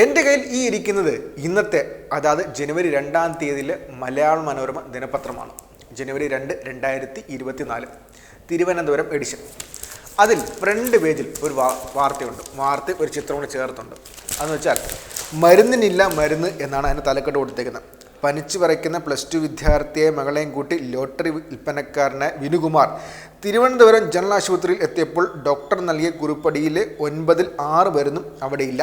എന്റെ കയ്യിൽ ഈ ഇരിക്കുന്നത് ഇന്നത്തെ അതായത് ജനുവരി രണ്ടാം തീയതിയിലെ മലയാള മനോരമ ദിനപത്രമാണ്. ജനുവരി രണ്ട് രണ്ടായിരത്തി ഇരുപത്തിനാല് തിരുവനന്തപുരം എഡിഷൻ അതിൽ ഫ്രണ്ട് പേജിൽ ഒരു വാർത്തയുണ്ട്. വാർത്ത ഒരു ചിത്രം കൂടെ ചേർത്തുണ്ട്. അതെന്ന് വെച്ചാൽ മരുന്നിനില്ല മരുന്ന് എന്നാണ് അതിന് തലക്കെട്ട് കൊടുത്തേക്കുന്നത്. പനിച്ചു പറയ്ക്കുന്ന പ്ലസ് ടു വിദ്യാർത്ഥിയെ മകളെയും കൂട്ടി ലോട്ടറി വിൽപ്പനക്കാരനെ വിനുകുമാർ തിരുവനന്തപുരം ജനറൽ ആശുപത്രിയിൽ എത്തിയപ്പോൾ ഡോക്ടർ നൽകിയ കുറിപ്പടിയിലെ ഒൻപതിൽ ആറ് മരുന്നും അവിടെയില്ല.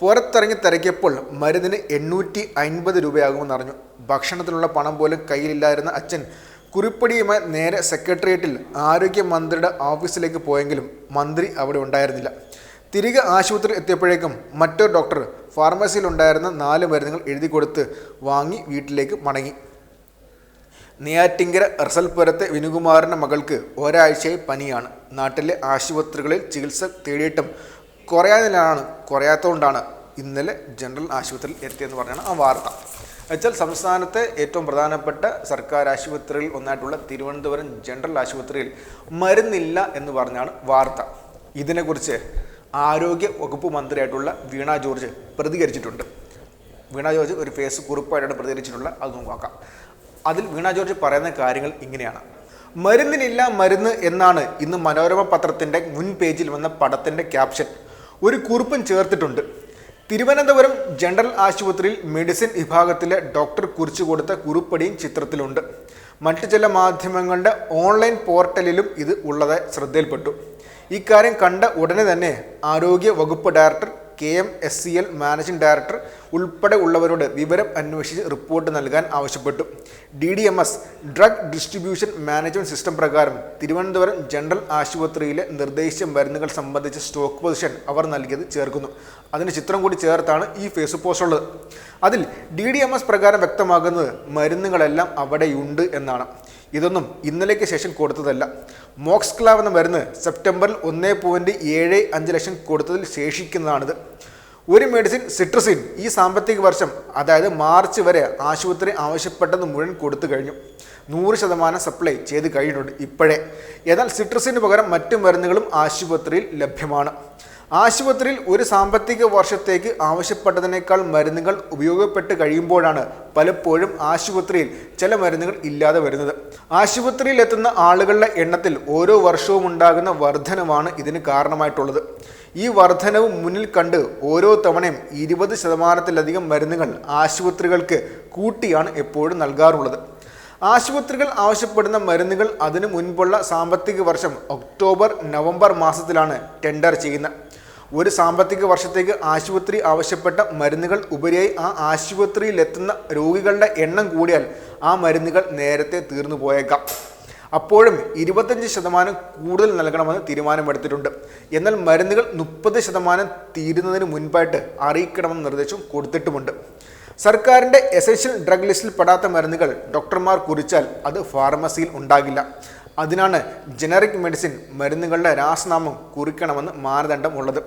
പുറത്തിറങ്ങി തിരക്കിയപ്പോൾ മരുന്നിന് എണ്ണൂറ്റി അൻപത് രൂപയാകുമെന്ന് അറിഞ്ഞു. ഭക്ഷണത്തിനുള്ള പണം പോലും കയ്യിലില്ലായിരുന്ന അച്ഛൻ കുറിപ്പടിയുമായി നേരെ സെക്രട്ടേറിയറ്റിൽ ആരോഗ്യമന്ത്രിയുടെ ഓഫീസിലേക്ക് പോയെങ്കിലും മന്ത്രി അവിടെ ഉണ്ടായിരുന്നില്ല. തിരികെ ആശുപത്രി എത്തിയപ്പോഴേക്കും മറ്റൊരു ഡോക്ടർ ഫാർമസിയിലുണ്ടായിരുന്ന നാല് മരുന്നുകൾ എഴുതി കൊടുത്ത് വാങ്ങി വീട്ടിലേക്ക് മടങ്ങി. നെയ്യാറ്റിങ്കര റസൽപുരത്തെ വിനുകുമാറിന്റെ മകൾക്ക് ഒരാഴ്ചയായി പനിയാണ്. നാട്ടിലെ ആശുപത്രികളിൽ ചികിത്സ തേടിയിട്ടും കുറയാതിലാണ് കുറയാത്തതുകൊണ്ടാണ് ഇന്നലെ ജനറൽ ആശുപത്രിയിൽ എത്തിയെന്ന് പറഞ്ഞാണ് ആ വാർത്ത. വെച്ചാൽ സംസ്ഥാനത്തെ ഏറ്റവും പ്രധാനപ്പെട്ട സർക്കാർ ആശുപത്രിയിൽ ഒന്നായിട്ടുള്ള തിരുവനന്തപുരം ജനറൽ ആശുപത്രിയിൽ മരുന്നില്ല എന്ന് പറഞ്ഞാണ് വാർത്ത. ഇതിനെക്കുറിച്ച് ആരോഗ്യ വകുപ്പ് മന്ത്രിയായിട്ടുള്ള വീണ ജോർജ് പ്രതികരിച്ചിട്ടുണ്ട്. വീണ ജോർജ് ഒരു ഫേസ് കുറിപ്പായിട്ടാണ് പ്രതികരിച്ചിട്ടുള്ളത്. അത് നോക്കാം. അതിൽ വീണ ജോർജ് പറയുന്ന കാര്യങ്ങൾ ഇങ്ങനെയാണ്. മരുന്നിനില്ല മരുന്ന് എന്നാണ് ഇന്ന് മനോരമ പത്രത്തിന്റെ മുൻ പേജിൽ വന്ന പടത്തിന്റെ ക്യാപ്ഷൻ. ഒരു കുറിപ്പും ചേർത്തിട്ടുണ്ട്. തിരുവനന്തപുരം ജനറൽ ആശുപത്രിയിൽ മെഡിസിൻ വിഭാഗത്തിലെ ഡോക്ടർ കുറിച്ചു കൊടുത്ത കുറിപ്പടിയും ചിത്രത്തിലുണ്ട്. മറ്റു ചില മാധ്യമങ്ങളുടെ ഓൺലൈൻ പോർട്ടലിലും ഇത് ഉള്ളതായി ശ്രദ്ധയിൽപ്പെട്ടു. ഇക്കാര്യം കണ്ട ഉടനെ തന്നെ ആരോഗ്യ വകുപ്പ് director K M S C L managing director ഉൾപ്പെടെ ഉള്ളവരോട് വിവരം അന്വേഷിച്ച് റിപ്പോർട്ട് നൽകാൻ ആവശ്യപ്പെട്ടു. D D M S drug distribution management system പ്രകാരം തിരുവനന്തപുരം ജനറൽ ആശുപത്രിയിലെ നിർദ്ദേശിച്ച മരുന്നുകൾ സംബന്ധിച്ച സ്റ്റോക്ക് പൊസിഷൻ അവർ നൽകിയത് ചേർക്കുന്നു. അതിന് ചിത്രം കൂടി ചേർത്താണ് ഈ ഫേസ് പോസ്റ്റ് ഉള്ളത്. അതിൽ ഡി ഡി എം എസ് പ്രകാരം വ്യക്തമാകുന്നത് മരുന്നുകളെല്ലാം അവിടെയുണ്ട് എന്നാണ്. ഇതൊന്നും ഇന്നലേക്ക് ശേഷം കൊടുത്തതല്ല. മോക്സ് ക്ലാവ് എന്ന മരുന്ന് സെപ്റ്റംബറിൽ ഒന്നേ പോയിന്റ് ഏഴ് അഞ്ച് ലക്ഷം കൊടുത്തതിൽ ശേഷിക്കുന്നതാണിത്. ഒരു മെഡിസിൻ സിട്രസിൻ ഈ സാമ്പത്തിക വർഷം അതായത് മാർച്ച് വരെ ആശുപത്രി ആവശ്യപ്പെട്ടത് മുഴുവൻ കൊടുത്തു കഴിഞ്ഞു. നൂറ് ശതമാനം സപ്ലൈ ചെയ്ത് കഴിഞ്ഞിട്ടുണ്ട് ഇപ്പോഴേ. എന്നാൽ സിട്രസിന് പകരം മറ്റു മരുന്നുകളും ആശുപത്രിയിൽ ലഭ്യമാണ്. ആശുപത്രിയിൽ ഒരു സാമ്പത്തിക വർഷത്തേക്ക് ആവശ്യപ്പെട്ടതിനേക്കാൾ മരുന്നുകൾ ഉപയോഗപ്പെട്ട് കഴിയുമ്പോഴാണ് പലപ്പോഴും ആശുപത്രിയിൽ ചില മരുന്നുകൾ ഇല്ലാതെ വരുന്നത്. ആശുപത്രിയിൽ എത്തുന്ന ആളുകളുടെ എണ്ണത്തിൽ ഓരോ വർഷവും ഉണ്ടാകുന്ന വർധനമാണ് ഇതിന് കാരണമായിട്ടുള്ളത്. ഈ വർധനവ് മുന്നിൽ കണ്ട് ഓരോ തവണയും ഇരുപത് ശതമാനത്തിലധികം മരുന്നുകൾ ആശുപത്രികൾക്ക് കൂട്ടിയാണ് എപ്പോഴും നൽകാറുള്ളത്. ആശുപത്രികൾ ആവശ്യപ്പെടുന്ന മരുന്നുകൾ അതിനു മുൻപുള്ള സാമ്പത്തിക വർഷം ഒക്ടോബർ നവംബർ മാസത്തിലാണ് ടെൻഡർ ചെയ്യുന്നത്. ഒരു സാമ്പത്തിക വർഷത്തേക്ക് ആശുപത്രി ആവശ്യപ്പെട്ട മരുന്നുകൾ ഉപരിയായി ആ ആശുപത്രിയിലെത്തുന്ന രോഗികളുടെ എണ്ണം കൂടിയാൽ ആ മരുന്നുകൾ നേരത്തെ തീർന്നു പോയേക്കാം. അപ്പോഴും ഇരുപത്തഞ്ച് ശതമാനം കൂടുതൽ നൽകണമെന്ന് തീരുമാനമെടുത്തിട്ടുണ്ട്. എന്നാൽ മരുന്നുകൾ മുപ്പത് ശതമാനം തീരുന്നതിന് മുൻപായിട്ട് അറിയിക്കണമെന്ന നിർദ്ദേശം കൊടുത്തിട്ടുമുണ്ട്. സർക്കാരിന്റെ എസൻഷ്യൽ ഡ്രഗ് ലിസ്റ്റിൽ പെടാത്ത മരുന്നുകൾ ഡോക്ടർമാർ കുറിച്ചാൽ അത് ഫാർമസിയിൽ ഉണ്ടാകില്ല. അതിനാണ് ജനറിക് മെഡിസിൻ മരുന്നുകളുടെ രാസനാമം കുറിക്കണമെന്ന് മാനദണ്ഡം ഉള്ളത്.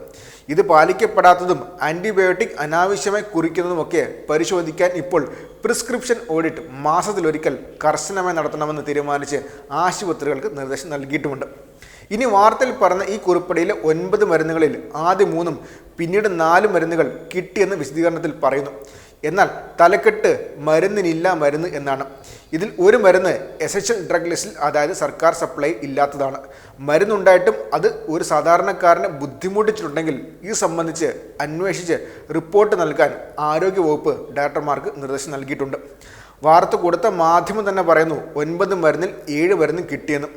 ഇത് പാലിക്കപ്പെടാത്തതും ആന്റിബയോട്ടിക് അനാവശ്യമായി കുറിക്കുന്നതുമൊക്കെ പരിശോധിക്കാൻ ഇപ്പോൾ പ്രിസ്ക്രിപ്ഷൻ ഓഡിറ്റ് മാസത്തിലൊരിക്കൽ കർശനമായി നടത്തണമെന്ന് തീരുമാനിച്ച് ആശുപത്രികൾക്ക് നിർദ്ദേശം നൽകിയിട്ടുമുണ്ട്. ഇനി വാർത്തയിൽ പറഞ്ഞ ഈ കുറിപ്പടിയിലെ ഒൻപത് മരുന്നുകളിൽ ആദ്യ മൂന്നും പിന്നീട് നാല് മരുന്നുകൾ കിട്ടിയെന്ന് വിശദീകരണത്തിൽ പറയുന്നു. എന്നാൽ തലക്കെട്ട് മരുന്നിനില്ല മരുന്ന് എന്നാണ്. ഇതിൽ ഒരു മരുന്ന് എസൻഷ്യൽ ഡ്രഗ് ലിസ്റ്റിൽ അതായത് സർക്കാർ സപ്ലൈ ഇല്ലാത്തതാണ്. മരുന്നുണ്ടായിട്ടും അത് ഒരു സാധാരണക്കാരനെ ബുദ്ധിമുട്ടിച്ചിട്ടുണ്ടെങ്കിൽ ഇത് സംബന്ധിച്ച് അന്വേഷിച്ച് റിപ്പോർട്ട് നൽകാൻ ആരോഗ്യവകുപ്പ് ഡയറക്ടർമാർക്ക് നിർദ്ദേശം നൽകിയിട്ടുണ്ട്. വാർത്ത കൊടുത്ത മാധ്യമം തന്നെ പറയുന്നു ഒൻപത് മരുന്നിൽ ഏഴ് മരുന്നും കിട്ടിയെന്ന്.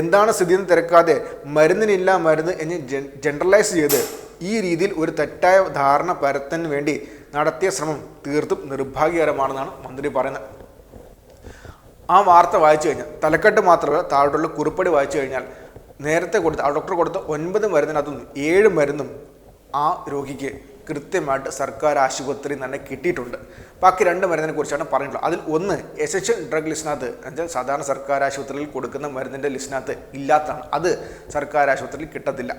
എന്താണ് സ്ഥിതിയെന്ന് തിരക്കാതെ മരുന്നിനില്ല മരുന്ന് എന്ന് ജനറലൈസ് ചെയ്ത് ഈ രീതിയിൽ ഒരു തെറ്റായ ധാരണ പരത്താൻ വേണ്ടി നടത്തിയ ശ്രമം തീർത്തും നിർഭാഗ്യകരമാണെന്നാണ് മന്ത്രി പറയുന്നത്. ആ വാർത്ത വായിച്ചു കഴിഞ്ഞാൽ തലക്കെട്ട് മാത്രമേ താഴോട്ടുള്ള കുറിപ്പടി വായിച്ചു കഴിഞ്ഞാൽ നേരത്തെ കൊടുത്ത ഡോക്ടർ കൊടുത്ത ഒൻപത് മരുന്നിനകത്തുനിന്ന് ഏഴ് മരുന്നും ആ രോഗിക്ക് കൃത്യമായിട്ട് സർക്കാർ ആശുപത്രി തന്നെ കിട്ടിയിട്ടുണ്ട്. ബാക്കി രണ്ട് മരുന്നിനെ കുറിച്ചാണ് പറഞ്ഞിട്ടുള്ളത്. അതിൽ ഒന്ന് എസൻഷ്യൽ ഡ്രഗ് ലിസ്റ്റിനകത്ത് എന്നുവെച്ചാൽ സാധാരണ സർക്കാർ ആശുപത്രിയിൽ കൊടുക്കുന്ന മരുന്നിന്റെ ലിസ്റ്റിനകത്ത് ഇല്ലാത്തതാണ്. അത് സർക്കാർ ആശുപത്രിയിൽ കിട്ടത്തില്ല.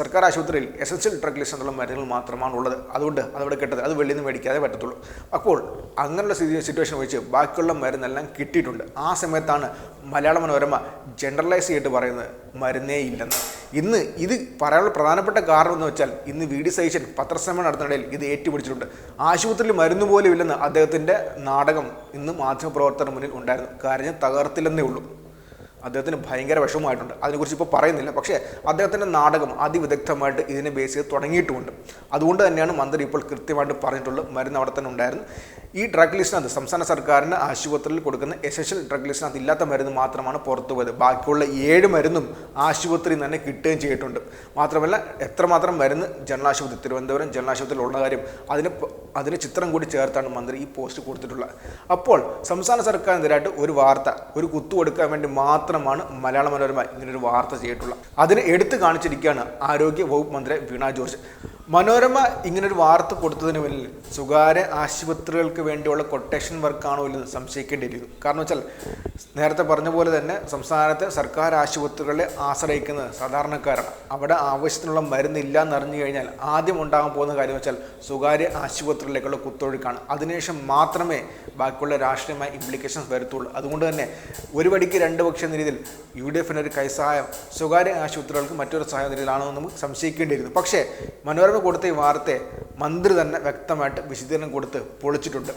സർക്കാർ ആശുപത്രിയിൽ എസൻഷ്യൽ ഡ്രഗ് ലിസ്റ്റ് എന്നുള്ള മരുന്നുകൾ മാത്രമാണ് ഉള്ളത്. അതുകൊണ്ട് അതവിടെ കിട്ടത്തില്ല. അത് വെളിയിൽ നിന്ന് മേടിക്കാതെ പറ്റത്തുള്ളൂ. അപ്പോൾ അങ്ങനെയുള്ള സിറ്റുവേഷൻ വെച്ച് ബാക്കിയുള്ള മരുന്നെല്ലാം കിട്ടിയിട്ടുണ്ട്. ആ സമയത്താണ് മലയാള മനോരമ ജനറലൈസ് ചെയ്തിട്ട് പറയുന്നത് മരുന്നേ ഇല്ലെന്ന്. ഇന്ന് ഇത് പറയാനുള്ള പ്രധാനപ്പെട്ട കാരണം എന്ന് വെച്ചാൽ ഇന്ന് വി ഡി സൈഷൻ പത്രസമ്മേളനം നടത്തുന്നിടയിൽ ഇത് ഏറ്റുപിടിച്ചിട്ടുണ്ട്. ആശുപത്രിയിൽ മരുന്ന് പോലും ഇല്ലെന്ന് അദ്ദേഹത്തിന്റെ നാടകം ഇന്ന് മാധ്യമപ്രവർത്തകർ മുന്നിൽ ഉണ്ടായിരുന്നു. കാര്യം തകർത്തില്ലെന്നേ ഉള്ളൂ. അദ്ദേഹത്തിന് ഭയങ്കര വിഷമമായിട്ടുണ്ട്. അതിനെക്കുറിച്ച് ഇപ്പോൾ പറയുന്നില്ല. പക്ഷേ അദ്ദേഹത്തിന്റെ നാടകം അതിവിദഗ്ധമായിട്ട് ഇതിനെ ബേസ് ചെയ്ത് തുടങ്ങിയിട്ടുമുണ്ട് അതുകൊണ്ട് തന്നെയാണ് മന്ത്രി ഇപ്പോൾ കൃത്യമായിട്ട് പറഞ്ഞിട്ടുള്ളത് മരുന്ന് അവിടെ തന്നെ ഉണ്ടായിരുന്നു. ഈ ഡ്രഗ് ലിസ്റ്റിനകത്ത് സംസ്ഥാന സർക്കാരിന് ആശുപത്രിയിൽ കൊടുക്കുന്ന എസൻഷ്യൽ ഡ്രഗ് ലിസ്റ്റിനകത്ത് ഇല്ലാത്ത മരുന്ന് മാത്രമാണ് പുറത്തു പോയത്. ബാക്കിയുള്ള ഏഴ് മരുന്നും ആശുപത്രിയിൽ തന്നെ കിട്ടുകയും ചെയ്തിട്ടുണ്ട്. മാത്രമല്ല എത്രമാത്രം മരുന്ന് ജനറൽ ആശുപത്രി തിരുവനന്തപുരം ജനറൽ ആശുപത്രിയിൽ ഉള്ള കാര്യം അതിന് അതിന് ചിത്രം കൂടി ചേർത്താണ് മന്ത്രി ഈ പോസ്റ്റ് കൊടുത്തിട്ടുള്ളത്. അപ്പോൾ സംസ്ഥാന സർക്കാരിനെതിരായിട്ട് ഒരു വാർത്ത ഒരു കുത്തു കൊടുക്കാൻ വേണ്ടി മാത്രമാണ് മലയാള മനോരമ ഇങ്ങനൊരു വാർത്ത ചെയ്തിട്ടുള്ളത് അതിന് എടുത്തു കാണിച്ചിരിക്കുകയാണ് ആരോഗ്യ വകുപ്പ് മന്ത്രി വീണ ജോർജ്. മനോരമ ഇങ്ങനൊരു വാർത്ത കൊടുത്തതിന് മുന്നിൽ സ്വകാര്യ ആശുപത്രികൾക്ക് വേണ്ടിയുള്ള കൊട്ടേഷൻ വർക്കാണോ ഇല്ലെന്ന് സംശയിക്കേണ്ടിയിരിക്കുന്നു. കാരണം വെച്ചാൽ നേരത്തെ പറഞ്ഞ പോലെ തന്നെ സംസ്ഥാനത്തെ സർക്കാർ ആശുപത്രികളെ ആശ്രയിക്കുന്നത് സാധാരണക്കാരാണ്. അവിടെ ആവശ്യത്തിനുള്ള മരുന്നില്ല എന്നറിഞ്ഞു കഴിഞ്ഞാൽ ആദ്യം ഉണ്ടാകാൻ പോകുന്ന കാര്യം വെച്ചാൽ സ്വകാര്യ ആശുപത്രികളിലേക്കുള്ള കുത്തൊഴുക്കാണ്. അതിനുശേഷം മാത്രമേ ബാക്കിയുള്ള രാഷ്ട്രീയമായ ഇംപ്ലിക്കേഷൻസ് വരത്തുള്ളൂ. അതുകൊണ്ട് തന്നെ ഒരു പടിക്ക് രണ്ട് പക്ഷം രീതിയിൽ യു ഡി എഫിന് ഒരു കൈസഹായം സ്വകാര്യ ആശുപത്രികൾക്ക് മറ്റൊരു സഹായം രീതിയിലാണോ എന്ന് നമുക്ക് സംശയിക്കേണ്ടിയിരുന്നു. പക്ഷേ മനോരമ കൊടുത്ത ഈ വാർത്തയെ മന്ത്രി തന്നെ വ്യക്തമായിട്ട് വിശദീകരണം കൊടുത്ത് പൊളിച്ചിട്ടുണ്ട്.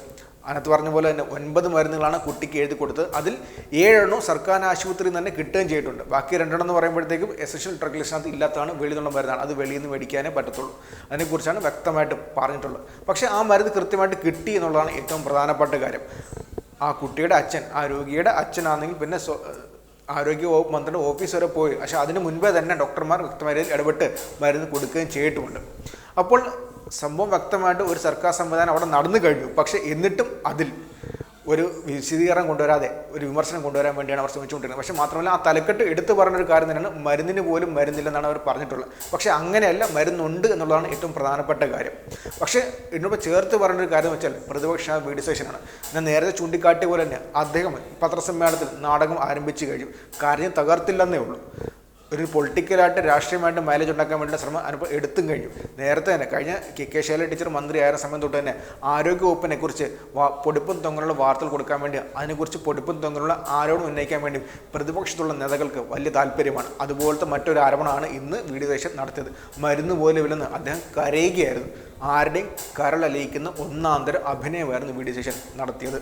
അതിനകത്ത് പറഞ്ഞ പോലെ തന്നെ ഒൻപത് മരുന്നുകളാണ് കുട്ടിക്ക് എഴുതി കൊടുത്തത്. അതിൽ ഏഴെണ്ണം സർക്കാർ ആശുപത്രിയിൽ തന്നെ കിട്ടുകയും ചെയ്തിട്ടുണ്ട്. ബാക്കി രണ്ടെണ്ണം എന്ന് പറയുമ്പോഴത്തേക്കും എസൻഷ്യൽ ഡ്രഗ് ലിസ്റ്റിനകത്ത് ഇല്ലാത്തതാണ് വെളിയിൽ നിന്നുള്ള മരുന്നാണ്. അത് വെളിയിൽ നിന്ന് മേടിക്കാനേ പറ്റത്തുള്ളൂ. അതിനെക്കുറിച്ചാണ് വ്യക്തമായിട്ട് പറഞ്ഞിട്ടുള്ളത്. പക്ഷേ ആ മരുന്ന് കൃത്യമായിട്ട് കിട്ടി എന്നുള്ളതാണ് ഏറ്റവും പ്രധാനപ്പെട്ട കാര്യം. ആ കുട്ടിയുടെ അച്ഛൻ ആ രോഗിയുടെ അച്ഛനാണെങ്കിൽ പിന്നെ ആരോഗ്യ വകുപ്പ് മന്ത്രിയുടെ ഓഫീസ് വരെ പോയി. പക്ഷെ അതിന് മുൻപേ തന്നെ ഡോക്ടർമാർ വ്യക്തമായി ഇടപെട്ട് മരുന്ന് കൊടുക്കുകയും ചെയ്തിട്ടുമുണ്ട് അപ്പോൾ സംഭവം വ്യക്തമായിട്ട് ഒരു സർക്കാർ സംവിധാനം അവിടെ നടന്നു കഴിഞ്ഞു. പക്ഷേ എന്നിട്ടും അതിൽ ഒരു വിശദീകരണം കൊണ്ടുവരാതെ ഒരു വിമർശനം കൊണ്ടുവരാൻ വേണ്ടിയാണ് അവർ ശ്രമിച്ചുകൊണ്ടിരുന്നത്. പക്ഷേ മാത്രമല്ല ആ തലക്കെട്ട് എടുത്തു പറഞ്ഞൊരു കാര്യം തന്നെയാണ് മരുന്നിന് പോലും മരുന്നില്ലെന്നാണ് അവർ പറഞ്ഞിട്ടുള്ളത്. പക്ഷേ അങ്ങനെയല്ല മരുന്നുണ്ട് എന്നുള്ളതാണ് ഏറ്റവും പ്രധാനപ്പെട്ട കാര്യം. പക്ഷേ ഇതിനോട് ചേർത്ത് പറഞ്ഞൊരു കാര്യം വെച്ചാൽ പ്രതിപക്ഷ വി ഡി സതീശനാണ്. ഞാൻ നേരത്തെ ചൂണ്ടിക്കാട്ടിയ പോലെ തന്നെ അദ്ദേഹം പത്രസമ്മേളനത്തിൽ നാടകം ആരംഭിച്ചു കഴിഞ്ഞു. കാര്യം തകർത്തില്ലെന്നേ ഉള്ളൂ. ഒരു പൊളിറ്റിക്കലായിട്ട് രാഷ്ട്രീയമായിട്ട് മൈലേജ് ഉണ്ടാക്കാൻ വേണ്ടിയുള്ള ശ്രമം അനുഭവം എടുത്തും കഴിഞ്ഞു. നേരത്തെ തന്നെ കഴിഞ്ഞ കെ കെ ശൈല ടീച്ചർ മന്ത്രിയായ സമയം തൊട്ട് തന്നെ ആരോഗ്യവകുപ്പിനെ കുറിച്ച് പൊടിപ്പും തൊങ്ങലുള്ള വാർത്തകൾ കൊടുക്കാൻ വേണ്ടി അതിനെക്കുറിച്ച് പൊടിപ്പും തൊങ്ങലുള്ള ആരോടും ഉന്നയിക്കാൻ വേണ്ടി പ്രതിപക്ഷത്തുള്ള നേതാക്കൾക്ക് വലിയ താല്പര്യമാണ്. അതുപോലത്തെ മറ്റൊരു ആരോപണമാണ് ഇന്ന് വി ദേശം നടത്തിയത്. മരുന്ന് പോലും ഇല്ലെന്ന് അദ്ദേഹം കരയുകയായിരുന്നു. ആരുടെയും കരളലിയിക്കുന്ന ഒന്നാന്തര അഭിനയമായിരുന്നു വി നടത്തിയത്.